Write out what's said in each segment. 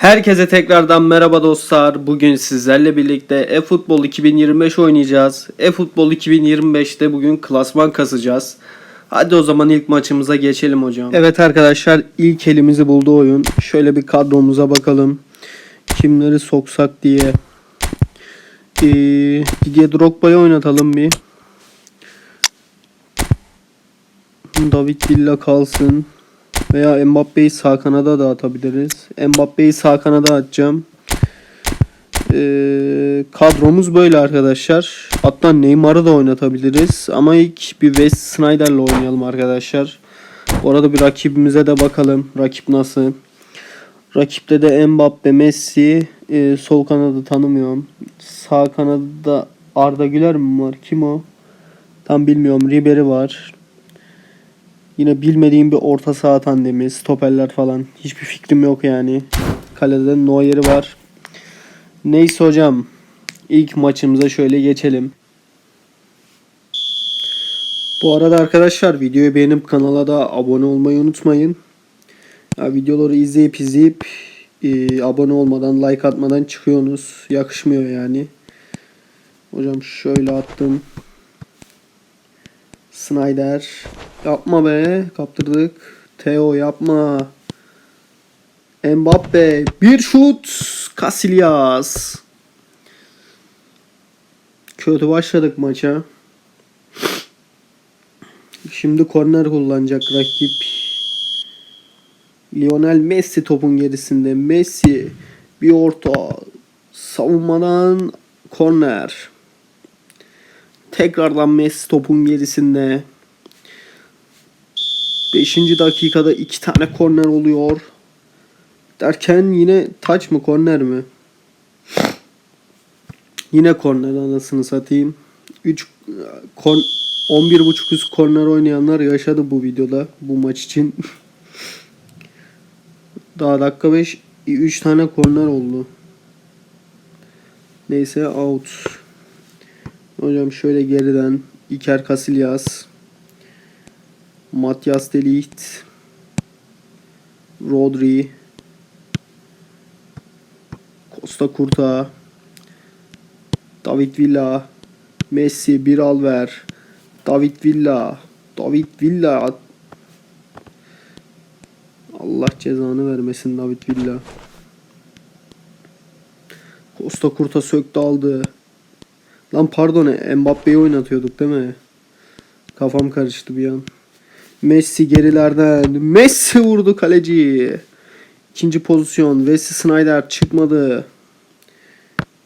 Herkese tekrardan merhaba dostlar. Bugün sizlerle birlikte eFootball 2025 oynayacağız. eFootball 2025'te bugün klasman kasacağız. Hadi o zaman ilk maçımıza geçelim hocam. Evet arkadaşlar ilk elimizi buldu oyun. Şöyle bir kadromuza bakalım. Kimleri soksak diye. Ee, Didier Drogba'yı oynatalım bir. David Villa kalsın. Veya Mbappe'yi sağ kanada da atabiliriz. Mbappe'yi sağ kanada atacağım. Ee, kadromuz böyle arkadaşlar. Hatta Neymar'ı da oynatabiliriz. Ama ilk bir West Snyder'la oynayalım arkadaşlar. Orada bir rakibimize de bakalım. Rakip nasıl? Rakipte de Mbappe, Messi. Ee, sol kanadı tanımıyorum. Sağ kanadda Arda Güler mi var? Kim o? Tam bilmiyorum. Ribery var. Yine bilmediğim bir orta saha tandemi, stoperler falan. Hiçbir fikrim yok yani. Kalede Neuer'i var. Neyse hocam. İlk maçımıza şöyle geçelim. Bu arada arkadaşlar videoyu beğenip kanala da abone olmayı unutmayın. Ya videoları izleyip izleyip e, abone olmadan like atmadan çıkıyorsunuz. Yakışmıyor yani. Hocam şöyle attım. Snyder. Yapma be. Kaptırdık. Theo yapma. Mbappe. Bir şut. Casillas. Kötü başladık maça. Şimdi korner kullanacak rakip. Lionel Messi topun gerisinde. Messi bir orta. Savunmadan korner. Tekrardan Messi topun gerisinde. 5. dakikada iki tane korner oluyor. Derken yine taç mı korner mi? Yine korner anasını satayım. 3 kon 11.5 üst korner oynayanlar yaşadı bu videoda bu maç için. Daha dakika 5 3 tane korner oldu. Neyse out. Hocam şöyle geriden Iker Casillas, Matias de Ligt, Rodri, Costa Curta, David Villa, Messi, bir Alver, David Villa, David Villa. Allah cezanı vermesin David Villa. Costa Curta söktü aldı. Lan pardon Mbappe'yi oynatıyorduk değil mi? Kafam karıştı bir an. Messi gerilerden. Messi vurdu kaleci. İkinci pozisyon. Wesley Snyder çıkmadı.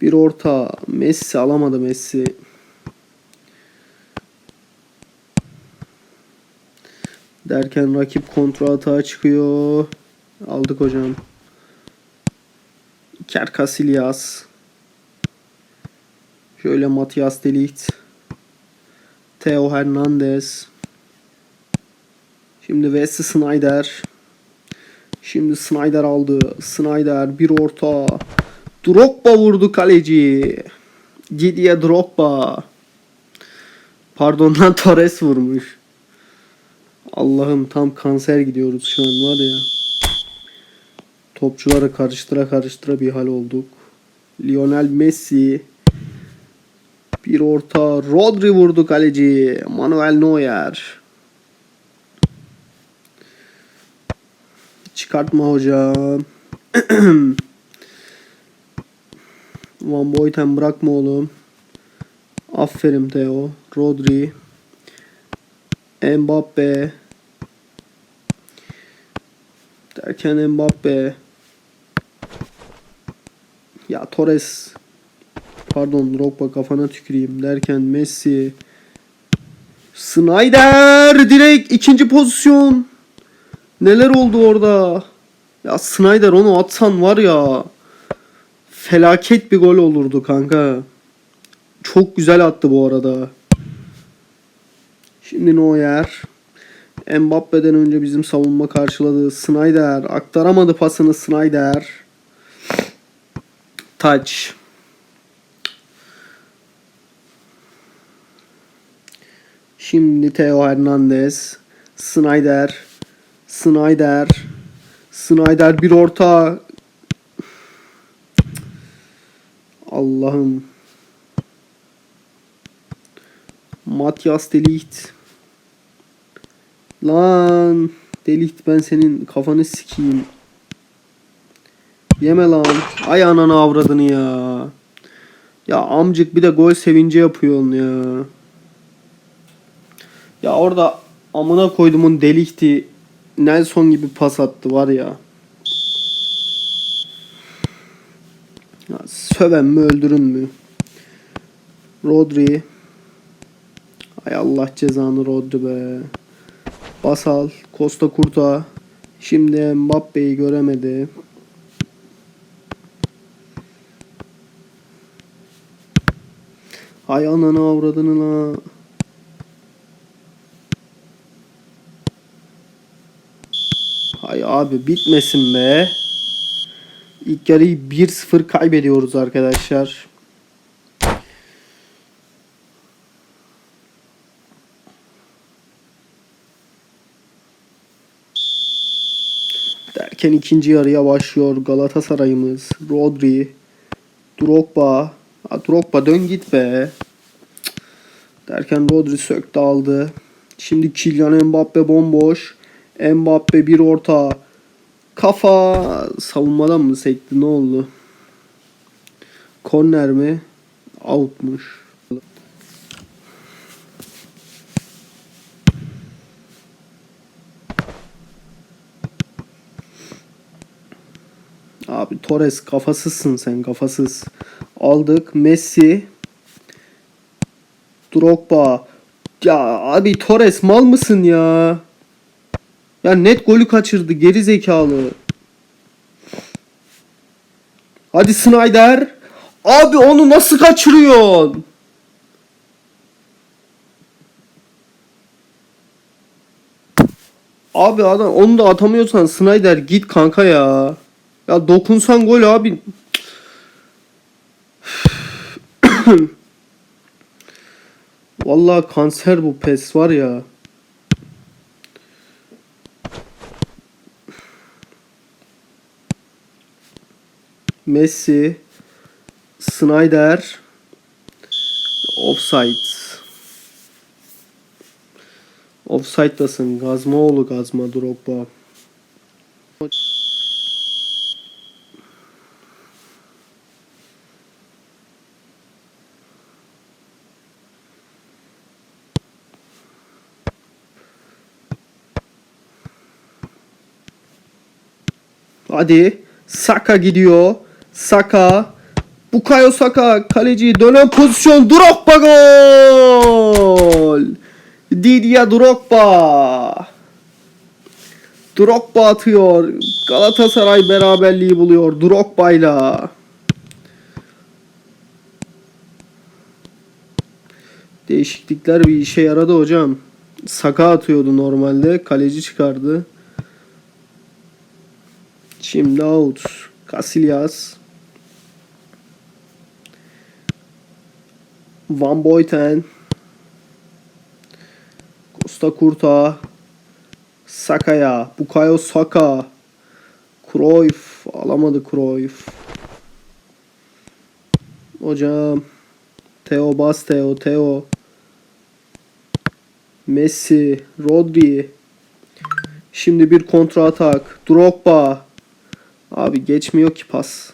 Bir orta. Messi alamadı Messi. Derken rakip kontra atağa çıkıyor. Aldık hocam. Iker Casillas. Şöyle Matias de Ligt. Theo Hernandez. Şimdi Wesley Snyder. Şimdi Snyder aldı. Snyder bir orta. Drogba vurdu kaleci. Didier Drogba. Pardon lan Torres vurmuş. Allah'ım tam kanser gidiyoruz şu an var ya. Topçuları karıştıra karıştıra bir hal olduk. Lionel Messi. Bir orta. Rodri vurdu kaleci. Manuel Neuer. Çıkartma hocam. Van Boyten bırakma oğlum. Aferin Theo. Rodri. Mbappe. Derken Mbappe. Ya Torres. Pardon Drogba kafana tüküreyim derken Messi. Snyder direkt ikinci pozisyon. Neler oldu orada? Ya Snyder onu atsan var ya felaket bir gol olurdu kanka. Çok güzel attı bu arada. Şimdi Neuer. Mbappe'den önce bizim savunma karşıladı. Snyder aktaramadı pasını Snyder. Touch. Şimdi Theo Hernandez. Snyder. Snyder. Snyder bir orta. Allah'ım. Matias Delicht. Lan Delicht ben senin kafanı sikeyim. Yeme lan. Ay ananı avradını ya. Ya amcık bir de gol sevinci yapıyorsun ya. Ya orada amına koydumun delikti. Nelson gibi pas attı var ya. ya söven mi öldürün mü? Rodri. Ay Allah cezanı Rodri be. Basal. Costa Kurta. Şimdi Mbappe'yi göremedi. Ay ananı avradını la. Hay abi bitmesin be. İlk yarıyı 1-0 kaybediyoruz arkadaşlar. Derken ikinci yarıya başlıyor Galatasaray'ımız. Rodri, Drogba. Ha, Drogba dön git be. Derken Rodri söktü aldı. Şimdi Kylian Mbappe bomboş. Mbappe bir orta. Kafa savunmadan mı sekti ne oldu? Korner mi? Outmuş. Abi Torres kafasızsın sen kafasız. Aldık Messi. Drogba. Ya abi Torres mal mısın ya? Ya net golü kaçırdı geri zekalı. Hadi Snyder. Abi onu nasıl kaçırıyorsun? Abi adam onu da atamıyorsan Snyder git kanka ya. Ya dokunsan gol abi. Vallahi kanser bu pes var ya. Messi, Snyder, offside. Offside'dasın. Gazmaoğlu Gazma Drogba. Hadi. Saka gidiyor. Saka. Bukayo Saka. Kaleci dönen pozisyon. Drogba gol. Didier Drogba. Drogba atıyor. Galatasaray beraberliği buluyor. Drogba'yla. Değişiklikler bir işe yaradı hocam. Saka atıyordu normalde. Kaleci çıkardı. Şimdi out. Casillas. Van Boyten. Costa Curta. Sakaya. Bukayo Saka. Cruyff. Alamadı Cruyff. Hocam. Theo Bas Theo. Theo. Messi. Rodri. Şimdi bir kontra atak. Drogba. Abi geçmiyor ki pas.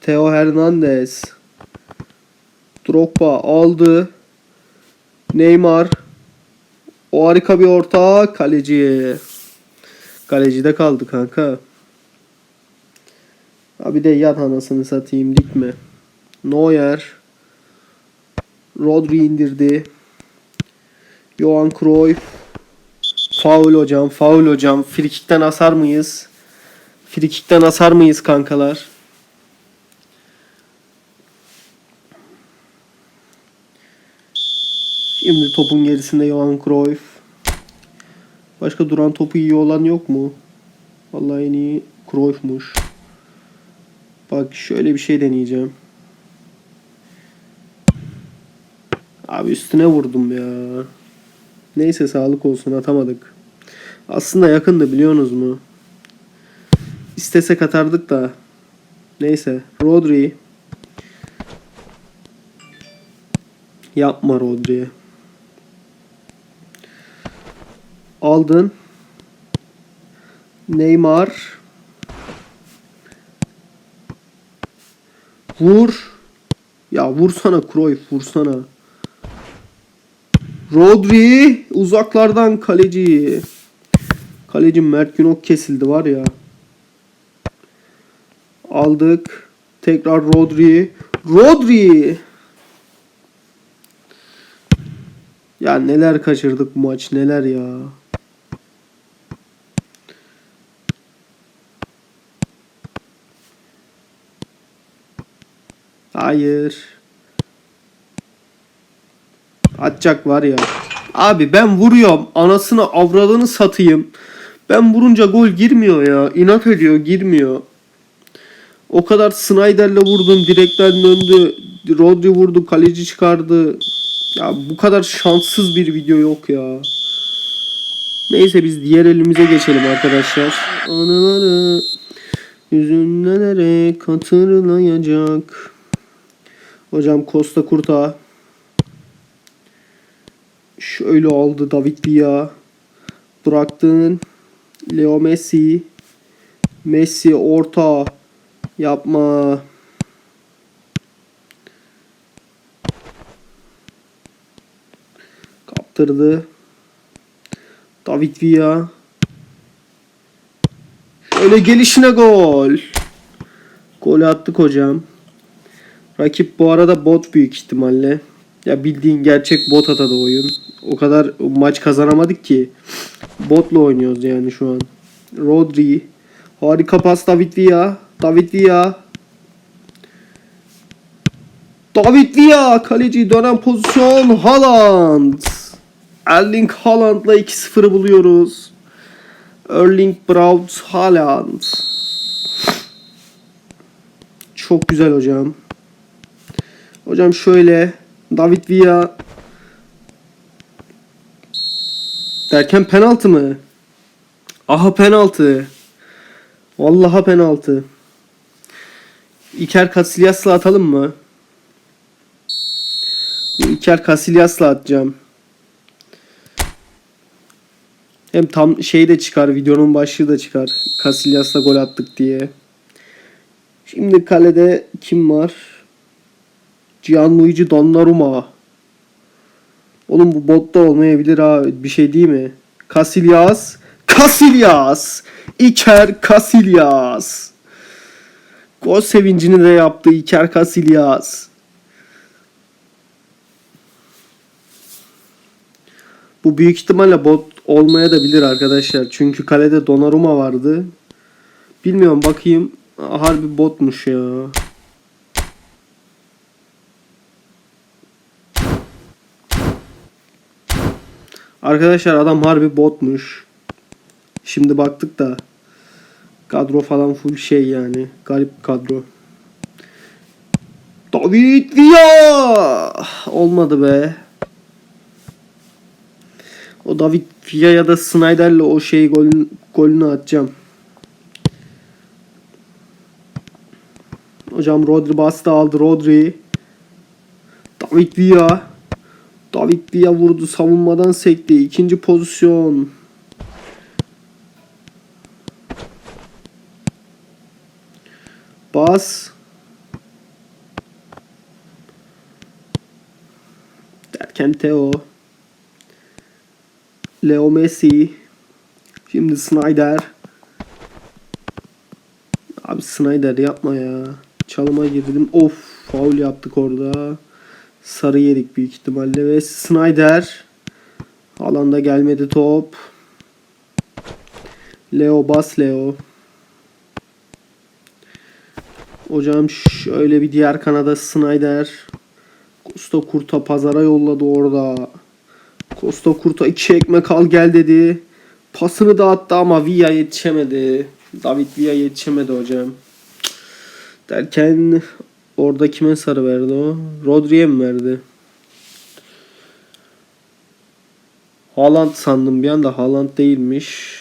Theo Hernandez. Drogba aldı. Neymar. O harika bir orta. Kaleci. Kalecide kaldı kanka. Abi de yat anasını satayım dikme. Neuer. Rodri indirdi. Johan Cruyff. Faul hocam, faul hocam. Frikikten asar mıyız? Frikikten asar mıyız kankalar? Şimdi topun gerisinde Johan Cruyff. Başka duran topu iyi olan yok mu? Vallahi en iyi Cruyff'muş. Bak şöyle bir şey deneyeceğim. Abi üstüne vurdum ya. Neyse sağlık olsun atamadık. Aslında yakındı biliyorsunuz mu? İstesek atardık da. Neyse Rodri. Yapma Rodri'ye. Aldın. Neymar. Vur. Ya vursana Cruyff vursana. Rodri uzaklardan kaleci. Kaleci Mert Günok kesildi var ya. Aldık. Tekrar Rodri. Rodri. Ya neler kaçırdık bu maç neler ya. Hayır. Atacak var ya. Abi ben vuruyorum. Anasını avradını satayım. Ben vurunca gol girmiyor ya. İnat ediyor girmiyor. O kadar Snyder'le vurdum. Direkten döndü. Rodri vurdu. Kaleci çıkardı. Ya bu kadar şanssız bir video yok ya. Neyse biz diğer elimize geçelim arkadaşlar. Anıları hüzünlenerek hatırlayacak. Hocam Costa Kurta. Şöyle aldı David Villa. Bıraktın. Leo Messi. Messi orta. Yapma. Kaptırdı. David Villa. Şöyle gelişine gol. Gol attık hocam. Rakip bu arada bot büyük ihtimalle. Ya bildiğin gerçek bot atadı oyun. O kadar maç kazanamadık ki. Botla oynuyoruz yani şu an. Rodri. Harika pas David Villa. David Villa. David Villa kaleci dönen pozisyon Haaland. Erling Haaland'la 2-0'ı buluyoruz. Erling Braut Haaland. Çok güzel hocam. Hocam şöyle David Villa derken penaltı mı? Aha penaltı. Vallahi penaltı. İker Casillas'la atalım mı? İker Casillas'la atacağım. Hem tam şey de çıkar, videonun başlığı da çıkar. Casillas'la gol attık diye. Şimdi kalede kim var? Gianluigi Donnarumma. Oğlum bu botta olmayabilir ha. Bir şey değil mi? Casillas. Casillas. Iker Casillas. Gol sevincini de yaptı Iker Casillas. Bu büyük ihtimalle bot olmaya da bilir arkadaşlar. Çünkü kalede Donnarumma vardı. Bilmiyorum bakayım. Harbi botmuş ya. Arkadaşlar adam harbi botmuş. Şimdi baktık da kadro falan full şey yani. Garip kadro. David Villa! Olmadı be. O David Villa ya da Snyder'le o şey golün, golünü atacağım. Hocam Rodri bastı aldı Rodri. David Villa. David Villa vurdu savunmadan sekti. İkinci pozisyon. Bas. Derken Theo. Leo Messi. Şimdi Snyder. Abi Snyder yapma ya. Çalıma girdim. Of faul yaptık orada. Sarı yedik büyük ihtimalle ve Snyder. Alanda gelmedi top. Leo bas Leo. Hocam şöyle bir diğer kanada Snyder. Costa Kurta pazara yolladı orada. Costa Kurta iki ekmek al gel dedi. Pasını da attı ama Villa yetişemedi. David Villa yetişemedi hocam. Derken orada kime sarı verdi o? Rodri'ye mi verdi? Haaland sandım bir anda Haaland değilmiş.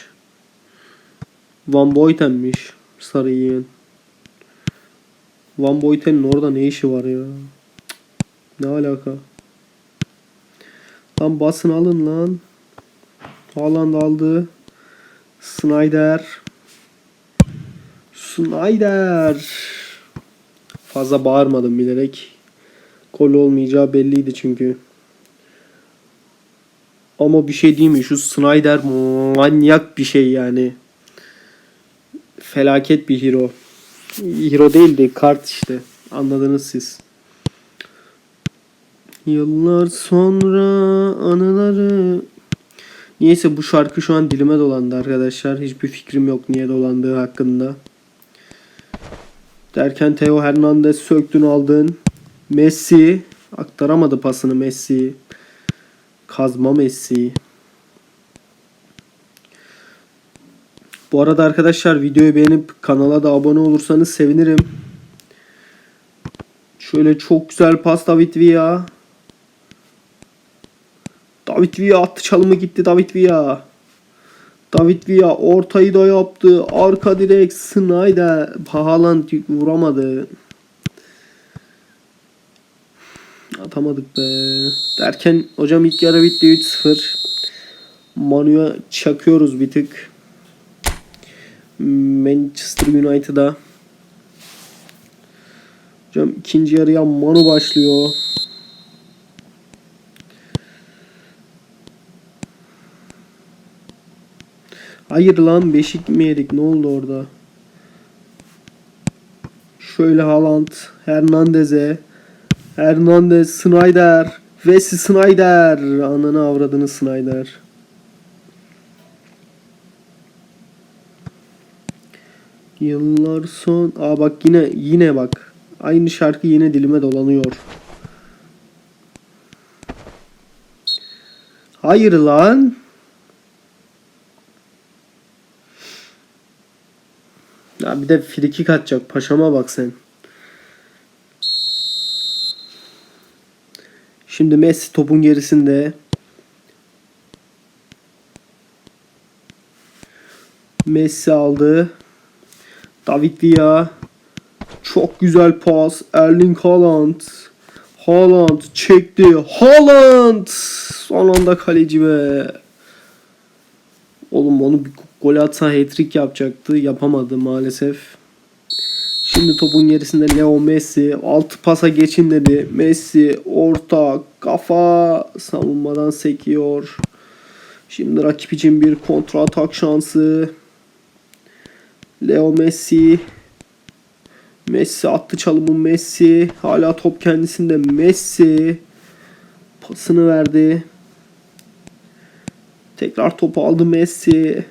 Van Boyten'miş sarı yiyen. Van Boyten'in orada ne işi var ya? Ne alaka? Lan basın alın lan. Haaland aldı. Snyder. Snyder. Fazla bağırmadım bilerek. Gol olmayacağı belliydi çünkü. Ama bir şey değil mi? Şu Snyder manyak bir şey yani. Felaket bir hero. Hero değildi kart işte. Anladınız siz. Yıllar sonra anıları Niyeyse bu şarkı şu an dilime dolandı arkadaşlar. Hiçbir fikrim yok niye dolandığı hakkında. Derken Theo Hernandez söktün aldın. Messi aktaramadı pasını Messi. Kazma Messi. Bu arada arkadaşlar videoyu beğenip kanala da abone olursanız sevinirim. Şöyle çok güzel pas David Villa. David Villa attı çalımı gitti David Villa. David Villa ortayı da yaptı. Arka direk Snyder. Haaland vuramadı. Atamadık be. Derken hocam ilk yarı bitti 3-0. Manu'ya çakıyoruz bir tık. Manchester United'a. Hocam ikinci yarıya Manu başlıyor. Hayır lan beşik mi yedik ne oldu orada? Şöyle Haaland, Hernandez'e, Hernandez, Snyder, Wesley Snyder. Ananı avradını Snyder. Yıllar son. Aa bak yine yine bak. Aynı şarkı yine dilime dolanıyor. Hayır lan. Ya bir de frikik atacak. Paşama bak sen. Şimdi Messi topun gerisinde. Messi aldı. David Villa. Çok güzel pas. Erling Haaland. Haaland çekti. Haaland. Son anda kaleci be. Oğlum onu bir gol atsa hat-trick yapacaktı. Yapamadı maalesef. Şimdi topun gerisinde Leo Messi. Altı pasa geçin dedi. Messi orta kafa savunmadan sekiyor. Şimdi rakip için bir kontra atak şansı. Leo Messi. Messi attı çalımı Messi. Hala top kendisinde Messi. Pasını verdi. Tekrar topu aldı Messi.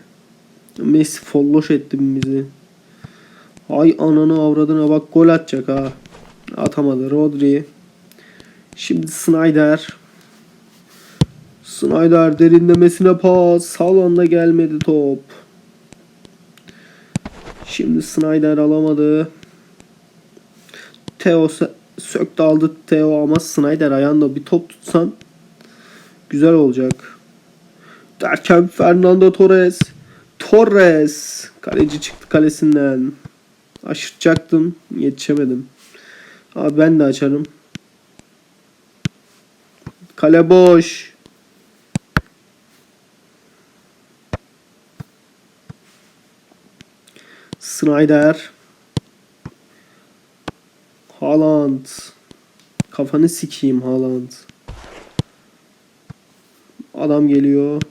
Messi folloş etti bizi. Ay ananı avradına bak gol atacak ha. Atamadı Rodri. Şimdi Snyder. Snyder derinlemesine pas. Salonda gelmedi top. Şimdi Snyder alamadı. Theo sö- söktü aldı Theo ama Snyder ayağında bir top tutsan güzel olacak. Derken Fernando Torres. Torres. Kaleci çıktı kalesinden. Aşırtacaktım. Yetişemedim. Abi ben de açarım. Kale boş. Snyder. Haaland. Kafanı sikeyim Haaland. Adam geliyor.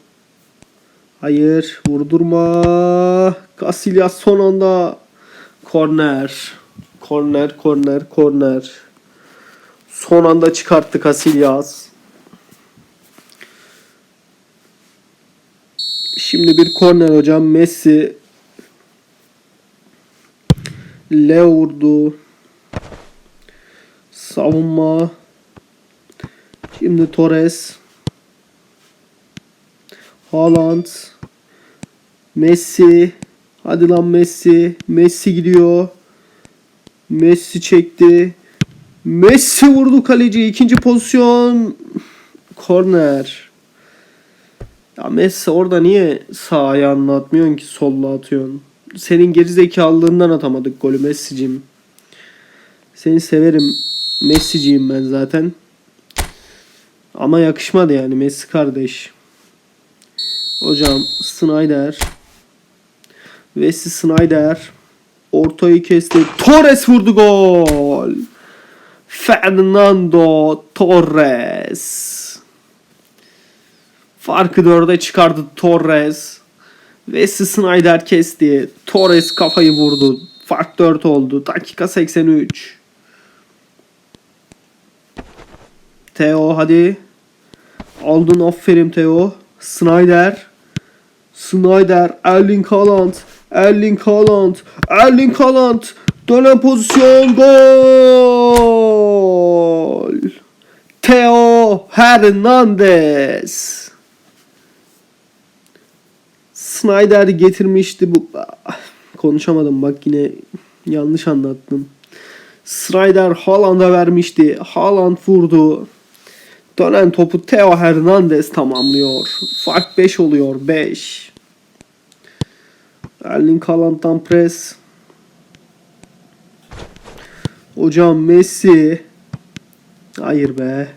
Hayır. Vurdurma. Casillas son anda. Korner. Korner, korner, korner. Son anda çıkarttı Casillas. Şimdi bir korner hocam. Messi. Leo vurdu. Savunma. Şimdi Torres. Haaland. Messi. Hadi lan Messi. Messi gidiyor. Messi çekti. Messi vurdu kaleci. İkinci pozisyon. Korner. Ya Messi orada niye sağ ayağını atmıyorsun ki solla atıyorsun? Senin geri zekalılığından atamadık golü Messi'cim. Seni severim. Messi'ciyim ben zaten. Ama yakışmadı yani Messi kardeş. Hocam Snyder. Wesley Snyder. Ortayı kesti. Torres vurdu gol. Fernando Torres. Farkı dörde çıkardı Torres. Wesley Snyder kesti. Torres kafayı vurdu. Fark 4 oldu. Dakika 83. Theo hadi. Aldın aferin Theo. Snyder. Snyder. Erling Haaland. Erling Haaland. Erling Haaland. Dönen pozisyon. Gol. Theo Hernandez. Snyder getirmişti bu. Konuşamadım bak yine yanlış anlattım. Snyder Haaland'a vermişti. Haaland vurdu. Dönen topu Theo Hernandez tamamlıyor. Fark 5 oluyor. 5. Erling Haaland'dan pres. Hocam Messi. Hayır be.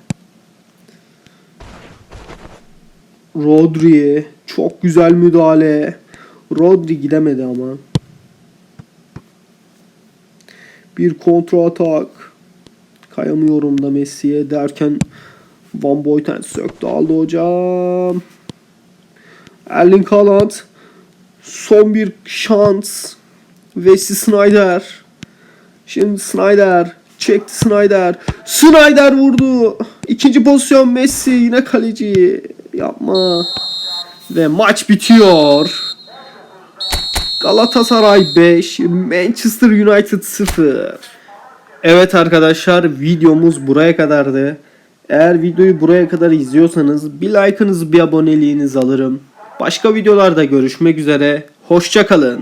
Rodri. Çok güzel müdahale. Rodri gidemedi ama. Bir kontra atak. Kayamıyorum da Messi'ye derken Van Boyten söktü aldı hocam. Erling Haaland. Son bir şans. Wesley Snyder. Şimdi Snyder. Çekti Snyder. Snyder vurdu. İkinci pozisyon Messi yine kaleci. Yapma. Ve maç bitiyor. Galatasaray 5, Manchester United 0. Evet arkadaşlar videomuz buraya kadardı. Eğer videoyu buraya kadar izliyorsanız bir like'ınızı bir aboneliğinizi alırım. Başka videolarda görüşmek üzere. Hoşçakalın.